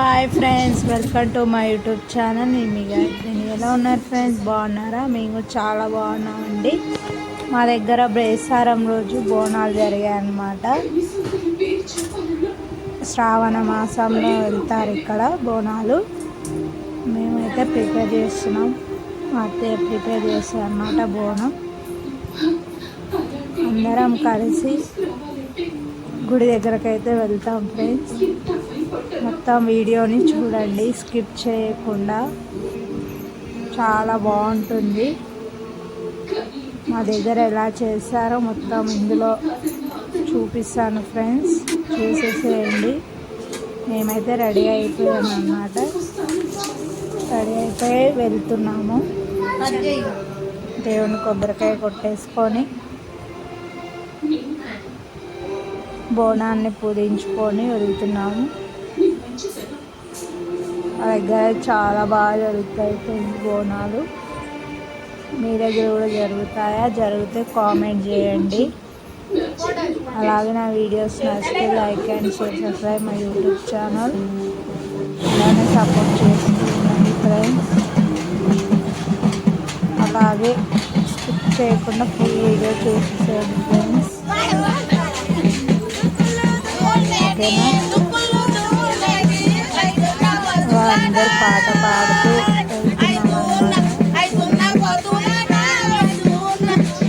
Hi friends welcome to my YouTube channel నేను మీ నేను ఎలా ఉన్నారు ఫ్రెండ్స్ బాగున్నారా? మేము చాలా బాగున్నామండి మా దగ్గర బ్రేసారం రోజు బోనాలు జరిగాయి అన్నమాట. శ్రావణ మాసంలో వెళ్తారు ఇక్కడ బోనాలు. మేమైతే ప్రిపేర్ చేస్తున్నాం. మా అత్తయ్య ప్రిపేర్ చేస్తాం అన్నమాట బోనం. అందరం కలిసి గుడి దగ్గరకైతే వెళ్తాం ఫ్రెండ్స్ మొత్తం వీడియోని చూడండి స్కిప్ చేయకుండా. చాలా బాగుంటుంది. మా దగ్గర ఎలా చేస్తారో మొత్తం ఇందులో చూపిస్తాను ఫ్రెండ్స్. చూసేసేయండి. మేమైతే రెడీ అయిపోయాము అన్నమాట రెడీ అయిపోయి వెళ్తున్నాము. దేవుని కొబ్బరికాయ కొట్టేసుకొని బోనాన్ని పూజించుకొని వెళ్తున్నాము. మా దగ్గర చాలా బాగా జరుగుతాయి ఫ్రెండ్స్ బోనాలు. మీ దగ్గర కూడా జరుగుతాయా? జరిగితే కామెంట్ చేయండి. అలాగే నా వీడియోస్ నచ్చితే లైక్ అండ్ షేర్ సబ్స్క్రైబ్ మా యూట్యూబ్ ఛానల్ అలానే సపోర్ట్ చేస్తున్నాను ఫ్రెండ్స్ అలాగే స్కిప్ చేయకుండా ఫుల్ వీడియో చూసేసేయండి ఫ్రెండ్స్ ఓకేనా అందరు పాట పాడుతూ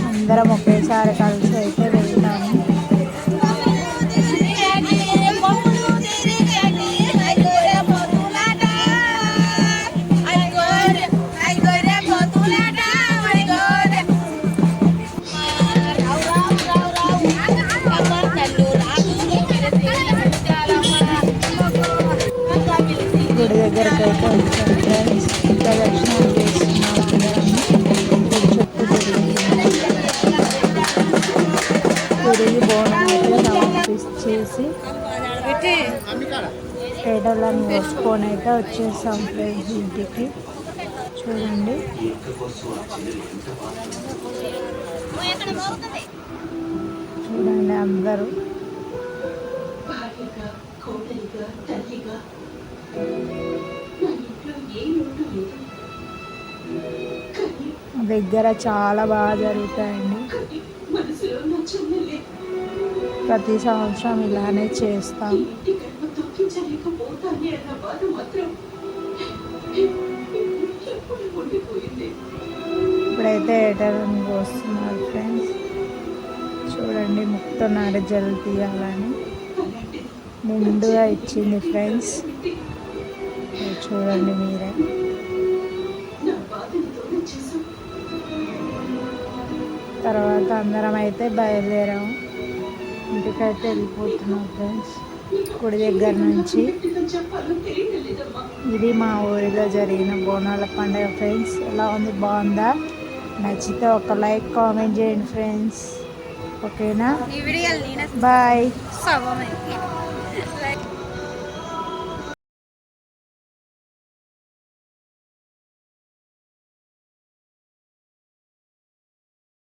అందరం చుట్టూ బోనం అయితే సమర్పించేసి పేడలను వేసుకొని అయితే వచ్చేసాం ఫ్రెండ్స్ ఇంటికి. చూడండి. చూడండి అందరూ. దగ్గర చాలా బాగా జరుగుతాయండి. ప్రతి సంవత్సరం ఇలానే చేస్తాం. ఇప్పుడైతే ఎటర్ని వస్తున్నారు ఫ్రెండ్స్. చూడండి ముక్తున్నాడు జల్ తీయాలని. నిండుగా ఇచ్చింది ఫ్రెండ్స్. చూడండి మీరే. తర్వాత అందరం అయితే బయలుదేరాము ఇంటికైతే వెళ్ళిపోతున్నాం ఫ్రెండ్స్. గుడి దగ్గర నుంచి. ఇది మా ఊరిలో జరిగిన బోనాల పండుగ ఫ్రెండ్స్. ఎలా ఉంది? బాగుందా? నచ్చితే ఒక లైక్ కామెంట్ చేయండి ఫ్రెండ్స్. ఓకేనా? బాయ్.